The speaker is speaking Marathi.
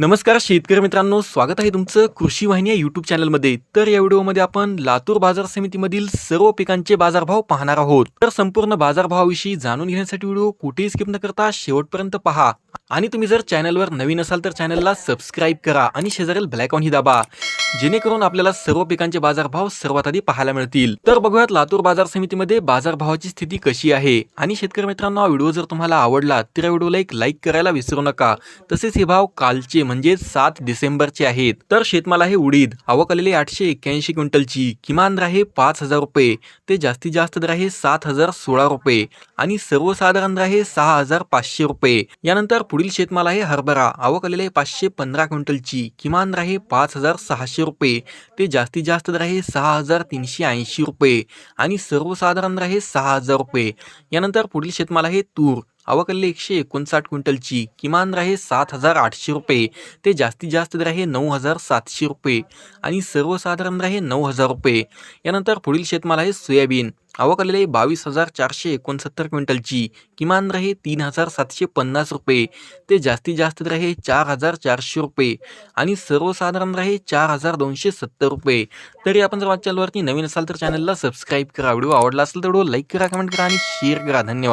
नमस्कार शेतकरी मित्रांनो स्वागत आहे तुमचं कृषी वाहिनी या यूट्यूब चॅनलमध्ये तर या व्हिडिओमध्ये आपण लातूर बाजार समितीमधील सर्व पिकांचे बाजारभाव पाहणार आहोत. तर संपूर्ण बाजारभावाविषयी जाणून घेण्यासाठी व्हिडिओ कुठेही स्किप न करता शेवटपर्यंत पहा. आणि तुम्ही जर चॅनलवर नवीन असाल तर चॅनलला सबस्क्राईब करा आणि शेजारील ब्लॅकॉन ही दाबा. जेणेकरून आपल्याला सर्व पिकांचे बाजारभाव सर्वात आधी पाहायला मिळतील. तर बघूयात लातूर बाजार समितीमध्ये बाजारभावाची स्थिती कशी आहे? आणि शेतकरी मित्रांनो हा व्हिडिओ जर तुम्हाला आवडला तर या व्हिडिओला एक लाईक करायला विसरू नका. तसेच हे भाव कालचे म्हणजे सात डिसेंबरचे आहेत. तर शेतमाल आहे उडीद. आवक आलेली आठशे एक्क्याऐंशी क्विंटलची. किमान दर आहे पाच हजार रुपये. ते जास्तीत जास्त दर आहे सात हजार सोळा रुपये. आणि सर्वसाधारण दर आहे सहा हजार पाचशे रुपये. यानंतर पुढील शेतमाल आहे हरभरा. आवक आलेले पाचशे पंधरा क्विंटलची. किमान दर आहे पाच हजार सहाशे रुपये. ते जास्तीत जास्त दर आहे सहा हजार तीनशे ऐंशी रुपये. आणि सर्वसाधारण दर आहे सहा हजार रुपये. यानंतर पुढील शेतमाल आहे तूर. आवक एकशे एकोणसाठ क्विंटलची किमान राहे सात हजार आठशे रुपये. ते जास्तीत जास्त राहे नऊ हजार सातशे रुपये आणि सर्वसाधारण राहे नऊ हजार रुपये. यानंतर पुढील शेतमाल आहे सोयाबीन. आवक बावीस हजार चारशे एकोणसत्तर क्विंटलची किमान राहे तीन हजार सातशे पन्नास रुपये. ते जास्तीत जास्त राहे चार हजार चारशे रुपये आणि सर्वसाधारण राहे चार हजार दोनशे सत्तर रुपये. तरी आपण जर माझ्या चॅनलवरती नवीन असाल तर चॅनलला सबस्क्राईब करा. व्हिडिओ आवडला असेल तर व्हिडिओ लाईक करा कमेंट करा आणि शेअर करा. धन्यवाद.